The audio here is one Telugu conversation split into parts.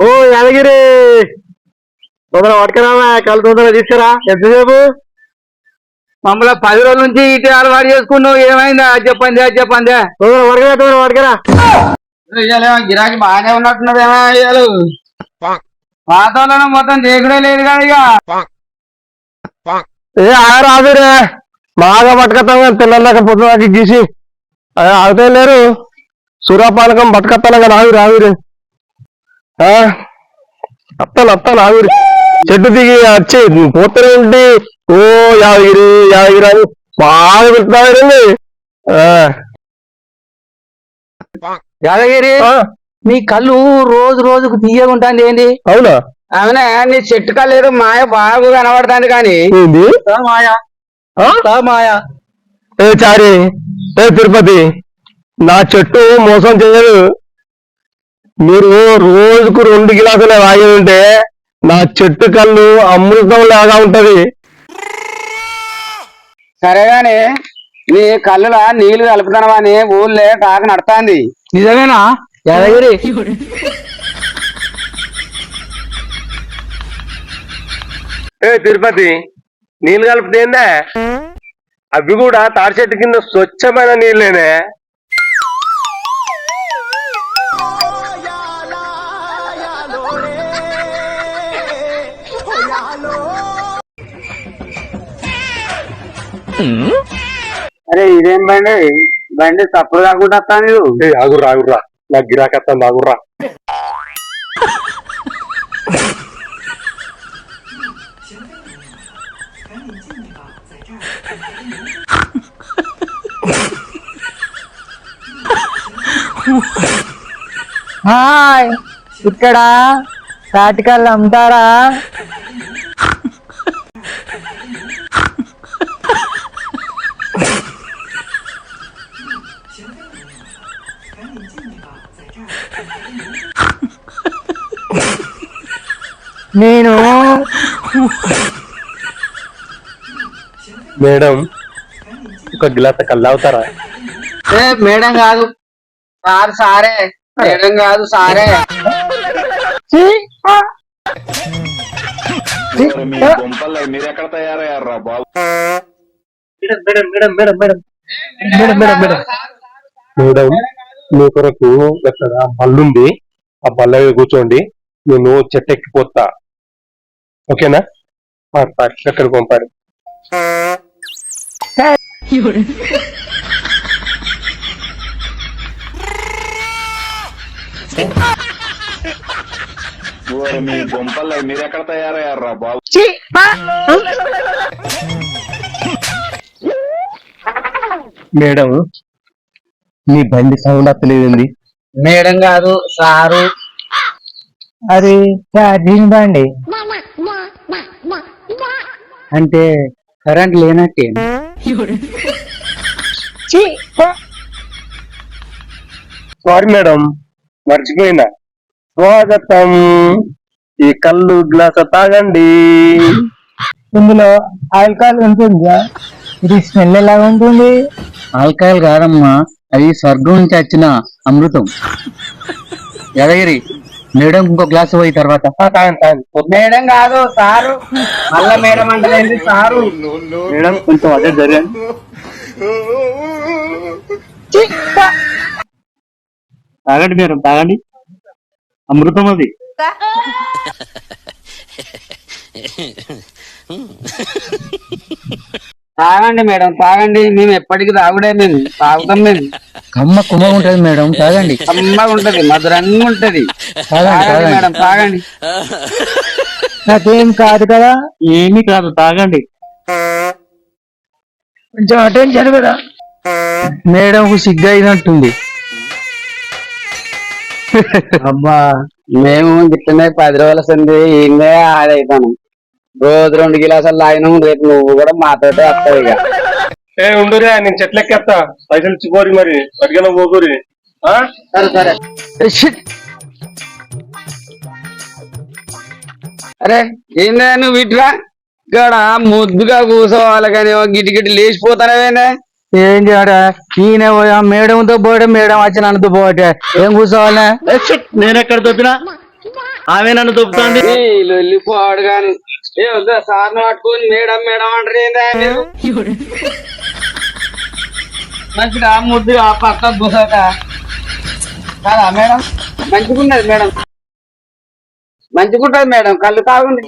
ఓ యాదగిరి! తొందర పట్టుకురావా కళ్ళు తొందరగా తీసుకురా. ఎంతసేపు? మమ్మల్ని పది రోజుల నుంచి ఇటు అలవాటు చేసుకున్నావు. ఏమైందా? అది చెప్పండి అది చెప్పండి తొందర పట్టుకురా తొందర ఇయ్యాలేమో గిరాకీ బాగానే ఉన్నట్టున్నది ఏమో ఇయ్యాలు వాతావరణం మొత్తం దేకుడే లేదు కదా ఇక. ఏ ఆరాదురే బాగా పట్టుకొస్తాం కానీ పిల్లలకి పొద్దున గీసి. అదే ఆగుతే లేరు. సూర్యపాలకం పట్టుకొస్తాను కానీ ఆవిరి ఆవిరి అత్తాను అత్తాను ఆవిరి చెట్టు దిగి వచ్చి పోతూనే ఉండి ఓ యాదగిరి యాదగిరి అని బాగా పెడతారండి యాదగిరి నీ కళ్ళు రోజు రోజుకు తీయగుంటాంది ఏంది? అవునా? అవునా నీ చెట్టు కళ్ళు ఏదో మాయ బాగా కనబడుతుంది కానీ. ఏంది? మాయా. ఆ? మాయా. ఏ చారి ఏ తిరుపతి నా చెట్టు మోసం చేయదు. మీరు రోజుకు రెండు గిలాసులు తాగి ఉంటే నా చెట్టు కళ్ళు అమృతం లాగా ఉంటది. సరే గాని నీ కళ్ళులా నీళ్ళు కలుపుతానమని ఊళ్ళే టాక నడుతాంది. నిజమేనా? యాదగిరి. ఏ తిరుపతి నీళ్ళు కలుపుతేందా అవి కూడా తాడి చెట్టు కింద స్వచ్ఛమైన నీళ్ళేనే అరే ఇదేం బండి? బండి తప్పుడు కాకుండా వస్తాను. ఏ ఆగుర్రా ఆగుర్రా. నాకు గిరాకత్తాను ఆగుర్రా హాయ్ ఇక్కడ తాటికల్లు అమ్ముతారా? నేను మేడం ఒక గిలాస కళ్ళు అవుతారా? ఏ మేడం కాదు. సార్ సారే. మేడం కాదు సారే. తయారయ్యారా బాబు? Madam madam madam madam madam. Madam madam madam. Madam మీ కొరకు ఇక్కడ బల్లుంది? ఆ బల్ల కూర్చోండి. నేను చెట్టు ఎక్కిపోతా. ఓకేనా? పాడు, పాడు, ఎక్కడ పంపాడు మీ గుంపల్లో మీరెక్కడ తయారయ్యారా బాబు! మేడం మీ బండి సౌండ్ అత్తలేదండి మేడం కాదు సారు. అది ఛార్జింగ్ బండి? అంటే కరెంట్ లేనట్టే! సారీ మేడం మర్చిపోయినా. స్వాగతం. ఈ కళ్ళు గ్లాస్ తాగండి. ఇందులో ఆల్కహాల్ ఉంటుందా? ఇది స్మెల్ ఎలా ఉంటుంది? ఆల్కహాల్ కాదమ్మా అది స్వర్గం నుంచి వచ్చిన అమృతం. యాదగిరి మేడం ఇంకో గ్లాస్ పోయి తర్వాత. మేడం కాదు సారు. మళ్ళా మేడం అంటే సారు? మేడం కొంచెం అదే జరగండి! తాగండి మేడం తాగండి. అమృతం అది. తాగండి మేడం తాగండి. మేము ఎప్పటికి తాగుడే మేము తాగుతాం మేము. కమ్మ కుమ్మ ఉంటది మేడం తాగండి. కమ్మగా ఉంటది మధురంగా ఉంటది. తాగండి మేడం తాగండి. నాకేం కాదు కదా ఏమీ కాదు తాగండి. కొంచెం అటెన్షన్ కదా. మేడం సిగ్గు అయినట్టుంది అబ్బా మేము గిట్టనే పది రోజుల సంది ఇంకే ఆడైతాను. రోజు రెండు గిలాసాలు తాగినాము రేపు నువ్వు కూడా మాతోటే వస్తావు ఇక. ఏ ఉండురా నేను చెట్లు ఎక్కేస్తా పైసలు ఇచ్చిపోరి మరి పట్టుకెళ్ళ పోకూరి. ఆ? సరే సరే. అరే ఏందా నువ్వు ఇట్లా ఇక్కడ ముద్దుగా కూర్చోవాలి కానీ గిటి గిటి లేచిపోతానవేందే ఏం చేయడా ఈయన పోయా మేడంతో పోయడం మేడం వచ్చి నన్నుతో పోవటే ఏం కూర్చోవాలి నేను ఎక్కడ దొబ్బినా? ఆమె నన్ను దొబ్బుతాంది. వెళ్ళిపోవాడు గాని ఏ వద్దా సార్ పట్టుకొని మేడం మేడం అంటారు ఏందా? మంచిగా ముద్దుగా పక్క గుసట కాదా మేడం? మంచిగున్నది మేడం. మంచిగుంటది మేడం. కళ్ళు తాగుంది.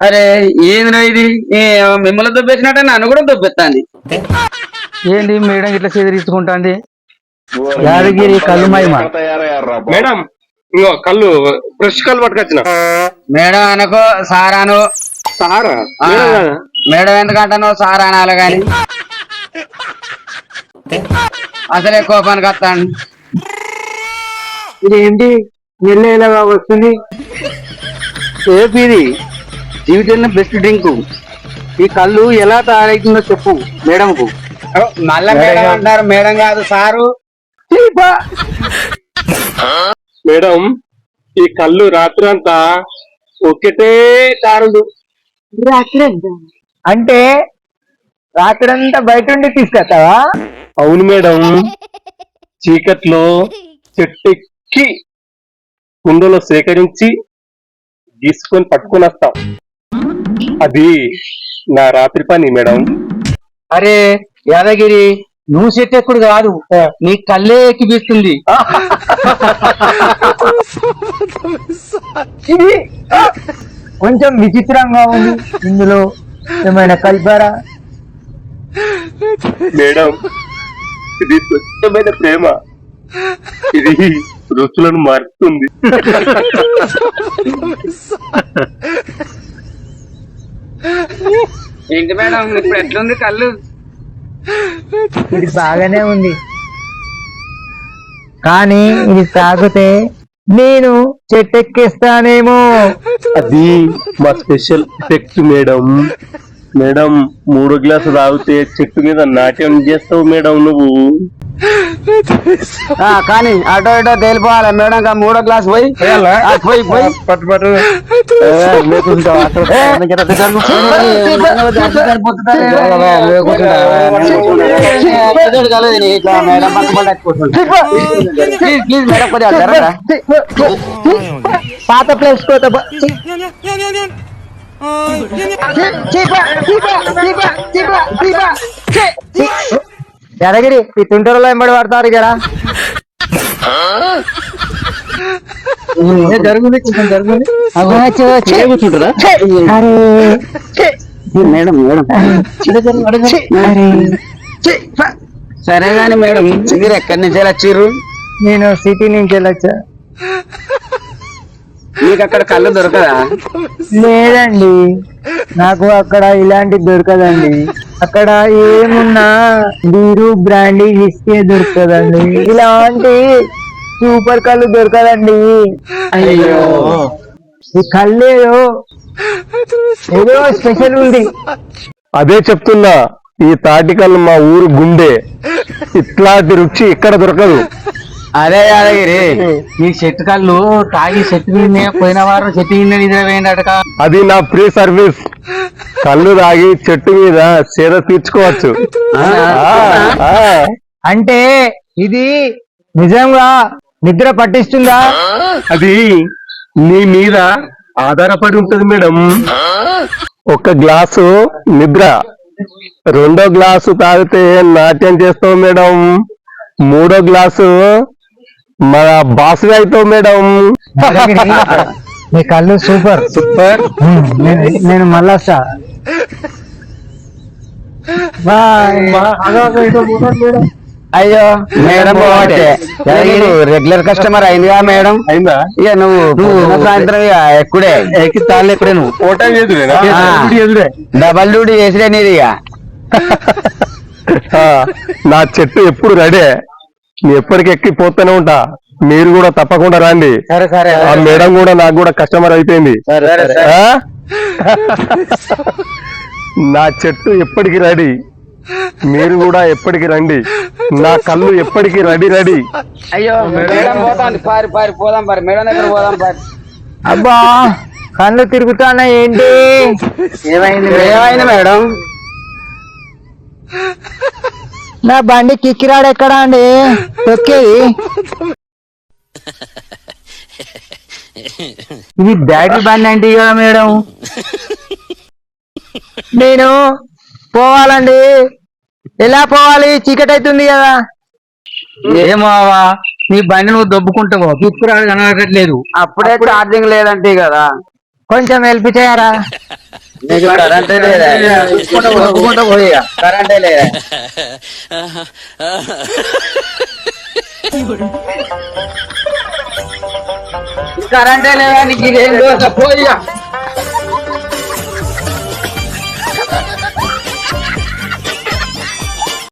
అరే ఏందిరా ఇది? ఏ, మిమ్మల్ని దొబ్బేసినట్టే నన్ను కూడా దొబ్బెత్తాంది. ఏంటి మేడం ఇట్లా చెదిరించుకుంటాంది యాదగిరి కళ్ళు మహిమ మేడం ఇంకో కళ్ళు ఫ్రెష్ కళ్ళు పట్టుకొచ్చిన. మేడం అనుకో సార్ అను సారా? ఆ, మేడం ఎందుకంటానో సార్ అనాలి గాని అసలే కోపానికి వస్తాను. ఇది ఏంటి? నెల్లేలాగా వస్తుంది? సేఫ్ ఇది? జీవితంలో బెస్ట్ డ్రింక్ ఈ కళ్ళు ఎలా తయారైతుందో చెప్పు మేడంకు. మళ్ళా మేడం అంటారు. మేడం కాదు సారు. మేడం ఈ కళ్ళు రాత్రి అంతా ఒకటే తారుడు అంటే రాత్రంతా బయట ఉండి తీసుకొస్తావా? అవును మేడం. చీకట్లో చెట్టెక్కి కుండలో సేకరించి గీసుకొని పట్టుకొని వస్తాం. అది నా రాత్రి పని మేడం. అరే యాదగిరి నువ్వు సెట్ ఎక్కుడు కాదు నీ కళ్ళే ఎక్కిపిస్తుంది కొంచెం విచిత్రంగా ఉంది ఇందులో. ఏమైనా కలిపారా? మేడం ఇది స్వచ్ఛమైన ప్రేమ. ఇది రుచులను మారుతుంది ఏంటి మేడం ఇప్పుడు ఎట్లుంది కళ్ళు? ఇది బాగానే ఉంది. కానీ ఇది తాగితే నేను చెట్టెక్కిస్తానేమో. అది మా స్పెషల్ ఎఫెక్ట్ మేడం. మేడం మూడు గ్లాసు తాగితే చెట్టు మీద నాట్యం చేస్తావు మేడం నువ్వు ఆ, కానీ అటో ఇటో తేలిపోవాలి మేడం కా మూడో క్లాస్ పోయి ఆ, పోయి పోయి పట్టు పట్టు ప్లీజ్ ప్లీజ్ మేడం కొద్దిగా జరగరా పాత ప్లేస్ కోత యాదగిరి ఈ తుంటూరులో ఎంబడి పడతారు కదా జరుగుంది కొంచెం జరుగుంది. Madam madam. సరే గాని మేడం మీరు ఎక్కడి నుంచి వచ్చిర్రు నేను సిటీ నుంచి వెళ్ళొచ్చా. మీకు అక్కడ కళ్ళు దొరకదా? లేదండి. నాకు అక్కడ ఇలాంటి దొరకదండి. అక్కడ ఏమున్నా బీరు బ్రాండీ విస్కీ దొరకదండి ఇలాంటి సూపర్ కళ్ళు దొరకదండి. అయ్యో. ఈ కళ్ళు ఏదో ఏదో స్పెషల్ ఉంది. అదే చెప్తున్నా ఈ తాటికల్ మా ఊరు గుండె. ఇట్లాంటి రుచి ఇక్కడ దొరకదు. అదే యాదగిరి ఈ చెట్టు కళ్ళు తాగి చెట్టు మీద పోయిన వారం చెట్టు మీద నిద్ర పోయిందట అది నా ఫ్రీ సర్వీస్. కళ్ళు తాగి చెట్టు మీద సేద తీర్చుకోవచ్చు. అంటే ఇది నిజంగా నిద్ర పట్టిస్తుందా? అది నీ మీద ఆధారపడి ఉంటది మేడం. ఒక గ్లాసు నిద్ర. రెండో గ్లాసు తాగితే నాట్యం చేస్తావు మేడం. మూడో గ్లాసు మన బాస్ అవుతావు మేడం. మీ కళ్ళు సూపర్. సూపర్. నేను మళ్ళా అయ్యో. మేడం రెగ్యులర్ కస్టమర్ అయిందిగా మేడం? అయిందా? ఇక నువ్వు సాయంత్రం ఇక ఎక్కుడే. ఎక్కి తాళ్ళు ఎక్కడే నువ్వు? డబల్ డ్యూటీ చేసిరే నీది ఇక. ఆ, నా చెట్టు ఎప్పుడు రెడీ? నేను ఎప్పటికి ఎక్కిపోతూనే ఉంటా. మీరు కూడా తప్పకుండా రండి. సరే సరే ఆ మేడం కూడా నాకు కూడా కస్టమర్ అయిపోయింది. సరే సరే ఆ? నా చెట్టు ఎప్పటికి రెడీ. మీరు కూడా ఎప్పటికి రండి. నా కళ్ళు ఎప్పటికి రెడీ రెడీ. అయ్యో మేడం పోతాంది. పారి పారి పోదాం పారి. మేడం దగ్గర పోదాం పారి. అబ్బా కళ్ళు తిరుగుతానా ఏంటి? ఏమైంది ఏమైంది మేడం? నా బండి కిక్కిరాడు ఎక్కడా అండి? తొక్కేది. ఇది బ్యాటరీ బండి అంటే కదా మేడం? నేను పోవాలండి. ఎలా పోవాలి? చీకటి అవుతుంది కదా. ఏమావా నీ బండి నువ్వు దొబ్బుకుంటావు? పిచ్చురాడు కనబడట్లేదు అప్పుడే ఛార్జింగ్ లేదంటే కదా. కొంచెం హెల్ప్ చేయరా? నీకు కరెంటే లేదా దొబ్బుకుంటా పోయిగా కరెంటే లేదా కరెంటే లేదా నీకు ఇదేం పోయిగా